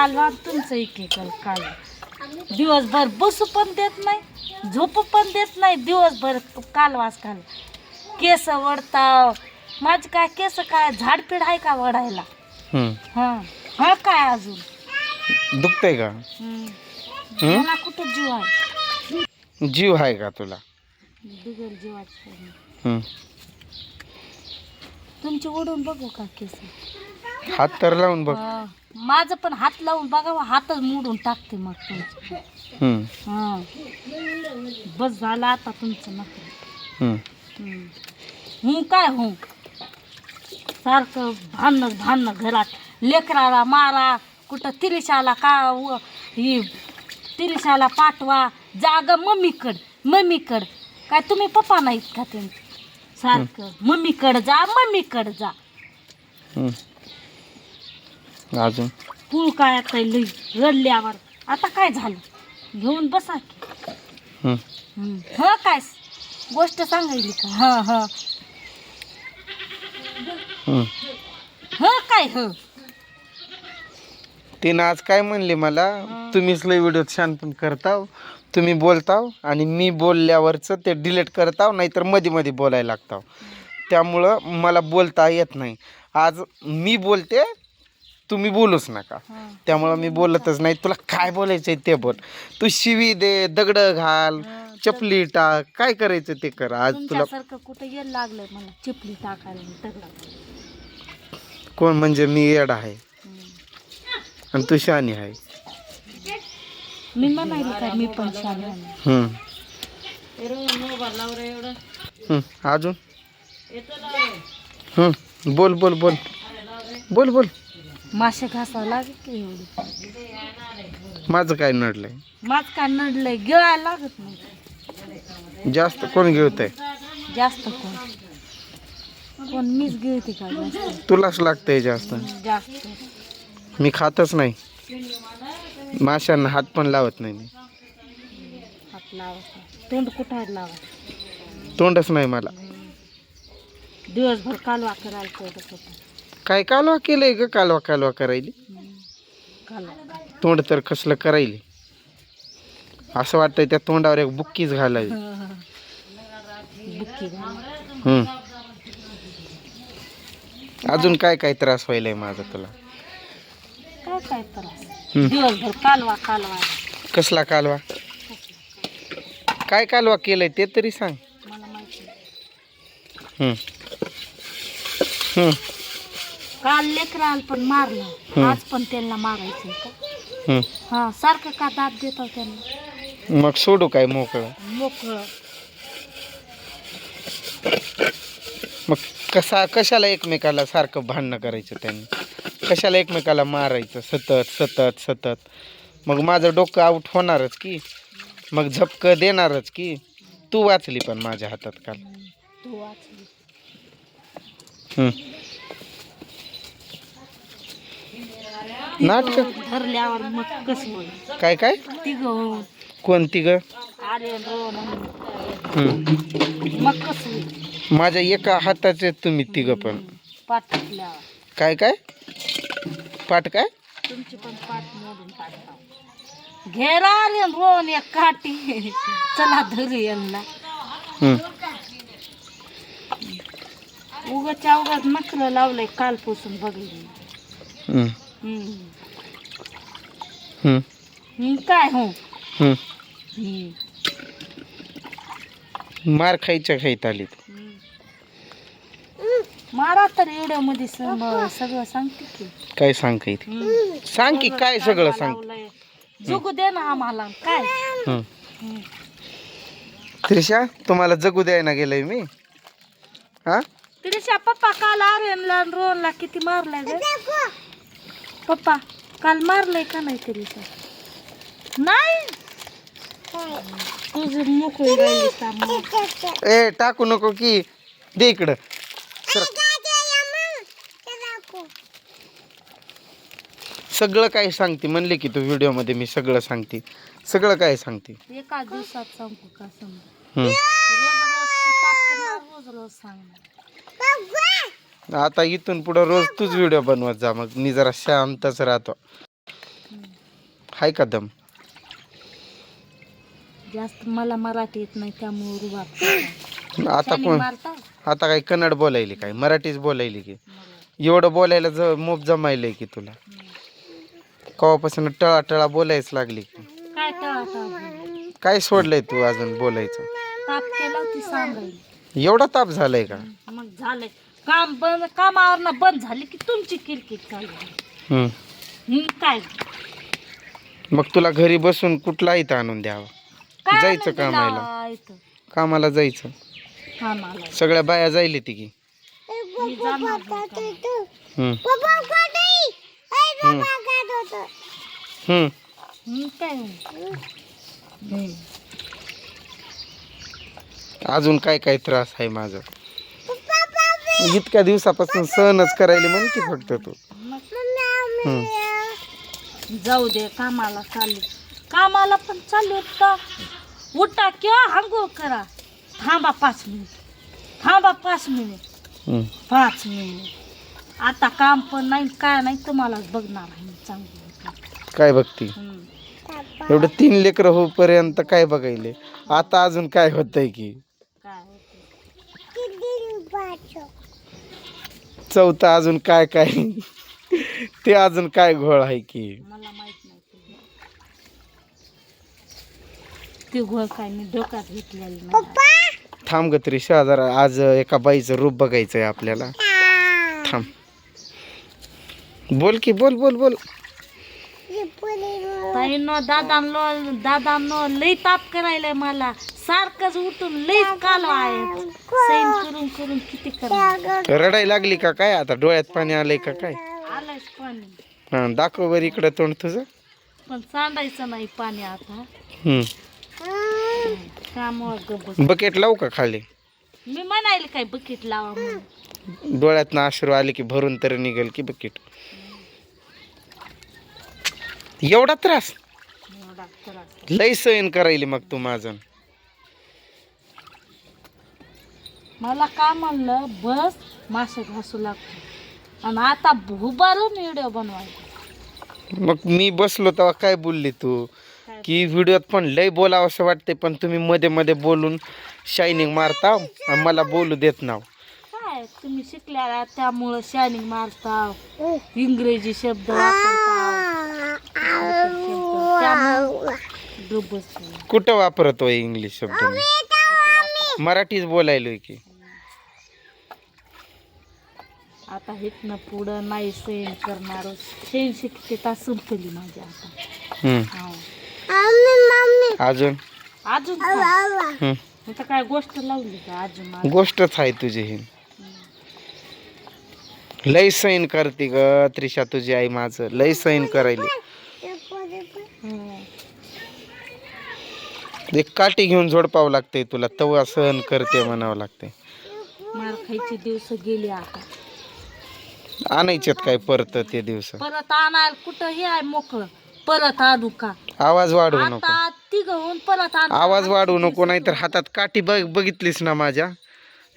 कालवा तुमचं इकडे काल. दिवसभर बसू पण देत नाही झोपू पण देत नाही दिवसभर कालवास काल. केस वडताव. माझे काय केस काय? झाडपीड आहे का वडायला. हा. हा काय अजून? दुखतंय का? मला कुठं जीव आहे? जीव आहे का तुला? बिगर जीवाचं. तुमचे ओढून बघू का केस? हात तर लावून बघ. हा. माझं पण हात लावून बघा हातच मोडून टाकते मग तुमचं. हम्म. हा. बस झालं आता तुमचं नका हम्म. हूं काय हूं? सारखं भांडणं भांडणं घरात. लेकराला मारा कुठं तिरिशाला का व ही तिरिशाला पाठवा. जाग मम्मीकड मम्मीकड. काय तुम्ही पप्पा नाहीत का ते सारखं मम्मीकड जा मम्मीकड जा. हम्म. अजून. तू काय आता लई रडल्यावर? आता काय झालं? घेऊन बसा की. हं. हं काय? गोष्ट सांगायली का? हा हा. ह काय ह? तिनं आज काय म्हणले मला? तुम्हीच लय व्हिडिओ छान पण करताव तुम्ही बोलताव आणि मी बोलल्यावरच ते डिलीट करताव नाहीतरमध्ये मध्ये बोलायला लागताव. त्यामुळं मला बोलता येत नाही. आज मी बोलते तुम्ही बोलूच नका. त्यामुळं मी बोलतच नाही. तुला काय बोलायचंय ते बोल. तू शिवी दे दगड घाल चपली टाक. काय करायचं ते कर. आज तुला तुमच्यासारखं कुठं येल लागलंय मला चिपली टाकायला आणि कोण म्हणजे मी येड आहे. आणि तू शहाणी आहे. मी काय मी पण छान आहे. हम्म. हम्म, अजून? हम्म, बोल बोल बोल. बोल बोल. मासे घासावं लागेल की एवढी? माझं काय नडलंय? माझ काय नडलंय? गिळायला लागत नाही. जास्त कोण गिळतंय? जास्त कोण? कोण मीच गिळते का जास्त? तुलाच लागतंय जास्त. जास्त. मी खातच नाही. माशांना हात पण लावत नाही मी. हात लावायचा तोंड कुठायला लावा? तोंडच नाही मला. दिवसभर कालवा करायला होता काय कालवा केलंय ग कालवा कालवा करायली तोंड तर कसलं करायली असं वाटतंय त्या तोंडावर एक बुक्कीच घालावी हम्म. अजून काय काय त्रास व्हायलाय माझा तुला काय. दिवसभर कालवा कालवा कसला कालवा काय कालवा केलंय ते तरी सांग मला माहिती नाही. हम्म. हम्म. काल लेकराला पण मारलं. आज पण त्यांना का? हम्म. हा सारखं का दाब देतो त्यांना? मग सोडू काय मोकळं? मोकळं. मग कसा कशाला एकमेकाला सारखं भांडणं करायचं त्यांनी? कशाला एकमेकाला मारायचं? सतत सतत सतत. मग माझं डोकं आऊट होणारच की? मग झपकं देणारच की? तू वाचली पण माझ्या हातात काल. तू वाचली. नाटक? धरल्यावर मग कसं काय काय? तिघ कोणती ग आले रोन हम्म. मग कसं माझ्या एका हाताचे तुम्ही तिघं पण. काय काय? पाठ काय? तुमची पण पाठ मोडून टाकता घेरा आले रोन एक काठी. चला धरू यांना. हम्म. उगाच नखरं लावलंय कालपासून बघली काय हो. मार खायच्या खाईत आली. मारा तर एवढ्यामध्ये सम- सगळं सांगते की. काय सांग काही हम्म. सांग की काय सगळं सांग. जगू दे ना आम्हाला. काय. त्रिशा तुम्हाला जगू द्यायला गेलंय मी. हा? तिरिशा पप्पा काल आर्यनला रोनला किती मारलाय पप्पा काल मारलंय का नाही तिरिशा नाही? तुझं मोकळी राहिली का मग? ए टाकू नको की. दे इकडं. सर सगळं काय सांगते? म्हणले की तू व्हिडिओमध्ये मी सगळं सांगते. सगळं काय सांगते? एका दिवसात सांगू का सांग हम्म. रोज रोज ती ताप करणार, रोज रोज सांगणार. आता इथून पुढं रोज तूच व्हिडिओ बनवत जा मग. मी जरा शांतच राहतो. हाय का दम जास्त मला मराठी येत नाही त्यामुळे रुबाब आता कोण? आता काय कन्नड बोलायली काय? मराठीच बोलायली की? एवढं बोलायला ज मोप जमायलंय की तुला? कवापासून टळा टळा बोलायच लागली की? काय टळा टळा काय सोडलंय तू अजून बोलायचं? ताप केला होती सांगायला. एवढा ताप झालाय का? मग झालंय. काम बंद कामावर बंद झाली की तुमची किरकिर चालू हम्म. हं, काय मग तुला घरी बसून कुठला इथं आणून द्यावा काय जायचं म्हणते कामाला. कामाला जायचं कामाला सगळ्या बाया जायली ती की मी जाणार नाही कामाला. हम्म. हम्म. हम्म. हं, काय हं. अजून काय काय त्रास आहे माझा इतक्या दिवसापासून सहनच करायला म्हण की फक्त तू. जाऊ दे कामाला चालले. कामाला पण चालले का? उठा किंवा हांगोळ करा. थांबा पाच मिनिट. थांबा पाच मिनिट. पाच मिनिट. आता काम पण नाही काय नाही तुम्हालाच बघणार आहे मी चांगलं. काय बघती. एवढं तीन लेकर होईपर्यंत काय बघायले? आता अजून काय होतंय की काय होते चौथं अजून काय काय? ते अजून काय घोळ आहे की? मला माहीत नाही ते. ते घोळ काय मी डोक्यात घेतलेली नाही. थांब ग तरी जरा आज एका बाईचं रूप बघायचंय आपल्याला. थांब. बोल की बोल बोल बोल. ताईनो दादांनो दादांनो लई ताप करायलाय मला. सारखंच उठून लईच काल आहे सैन करून करून किती करणार? रडायला लागली का काय? आता डोळ्यात पाणी आलंय का काय? आलंयच पाणी. हा दाखव बरं इकडं तोंड तुझं. पण सांडायचं नाही पाणी आता. हम्म. कामावर गबस बकेट लावू का खाली? मी म्हणायला काय बकेट लावा म्हणून. डोळ्यात अश्रू आले की भरून तर निघेल की बकेट. एवढा त्रास. लय सहन करायली मग तू माझं. मला का म्हणलं बस मासे घासू लागतो. आणि आता उभारून व्हिडिओ बनवायचा. मग मी बसलो तेव्हा काय बोलली तू? की व्हिडिओत पण लय बोलावं असं वाटते पण तुम्ही मध्ये मध्ये बोलून शायनिंग मारता आणि मला बोलू देत नाव. काय? तुम्ही शिकल्या त्यामुळं शायनिंग मारता इंग्रजी शब्द वापरता त्यामुळं गप्प बसते. कुठं वापरतोय इंग्लिश शब्द मी? मराठीच बोलायलोय की आता इथनं पुढं नाही सैन करणार सैन शिकते तास संपली माझी आता. हा. अजून अजून काय? हम्म. आता काय गोष्ट लावली का अजून अजून? गोष्टच आहे तुझी ही लय सैन करते ग त्रिशा तुझी आई माझं लय सैन करायली हम्म. एक काठी घेऊन झोडपावं लागते तुला तवा सहन करते म्हणावं लागते. मार खायचे दिवस गेले आता. काय परत ते दिवस? परत आणायला कुठं हे आहे मोकळं? परत आणू का? आवाज वाढवू नको. आता तिघ होऊन परत आणू आवाज वाढवू नको नाहीतर हातात काठी बघ बघितलीस ना माझ्या?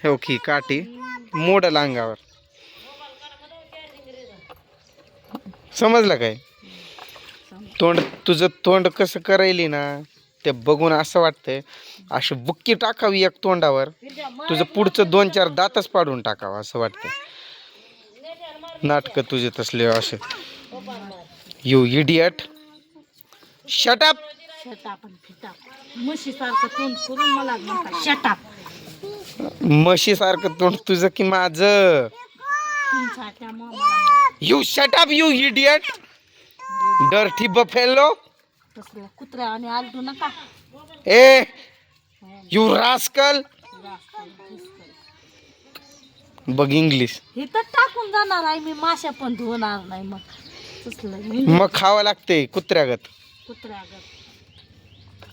हो की काठी. मोडल अंगावर. समजलं काय? तोंड तुझं तोंड कसं करायली ना? ते बघून असं वाटतंय अशी बुक्की टाकावी एक तोंडावर. तुझं पुढचं दोन चार दातच पाडून टाकावं असं वाटतंय. नाटकं तुझे तसले असे. यू इडियट शटअप म्हशीसारखं तोंड तुझं की माझं. You shut up you idiot dirty buffalo कुत्र्या आणि आलटू नका. ए यू रास्कल बघ इंग्लिश हे तर टाकून जाणार आहे मी माश्या पण धुवणार नाही मग. मग खावं लागते कुत्र्यागत. कुत्र्यागत.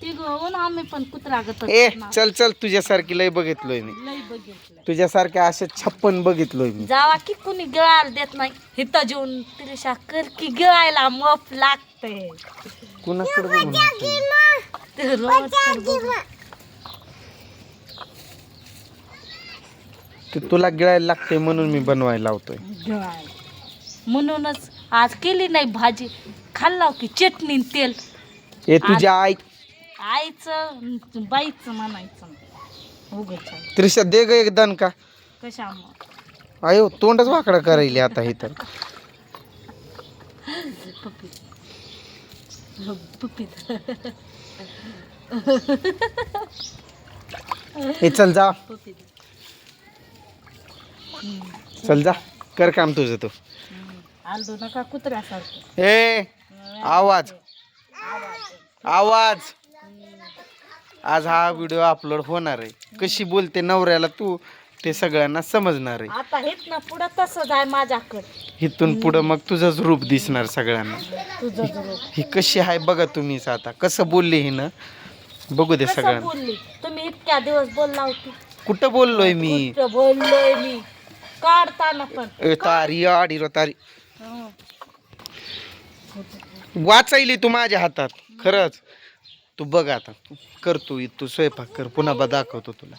ती आम्ही पण कुत्र्यागत ए चल चल तुझ्यासारखी लय बघितलोय मी. लई बघितलं. तुझ्यासारख्या असे छप्पन बघितलोय मी. जावा की कुणी गिळायला देत नाही. इथं जेवून तिरशा कर की गिळायला मफ लागते कुणाकडे बघून? ते तुला गिळायला लागते म्हणून मी बनवायला लावतोय. म्हणूनच आज केली नाही भाजी. खाल्ला की चटणी न तेल. हे तुझ्या आई. आईचं बाईचं म्हणायचं. उगाच त्रिशा दे ग एक दण का कशामुळं? अयो तोंडच वाकडा करायली आता हे तर. हो, हे चल जा. चल जा. कर काम तुझं तू. आलडू नका कुत्र्यासारखं. ए आवाज. आवाज. आज हा व्हिडिओ अपलोड होणार आहे. कशी बोलते नवऱ्याला तू? ते सगळ्यांना समजणार आहे. आता हेच ना पुढं तसंच आहे माझ्याकडं. इथून पुढं मग तुझंच रूप दिसणार सगळ्यांना. तुझं जरूर ही कशी आहे बघा तुम्हीच आता. कसं बोलली ही ना? बघू दे कसं सगळ्यांना. बोलली? तुम्ही इतक्या दिवस बोलला होती. कुठं बोललोय मी? कुठं बोललोय मी? काढताना पण. ए, तारी आडी रो तारी. हं. वाचायली तू माझ्या हातात. खरंच. तू बघ आता. कर तू तू स्वयंपाक कर. पुन्हा बा दाखवतो तुला.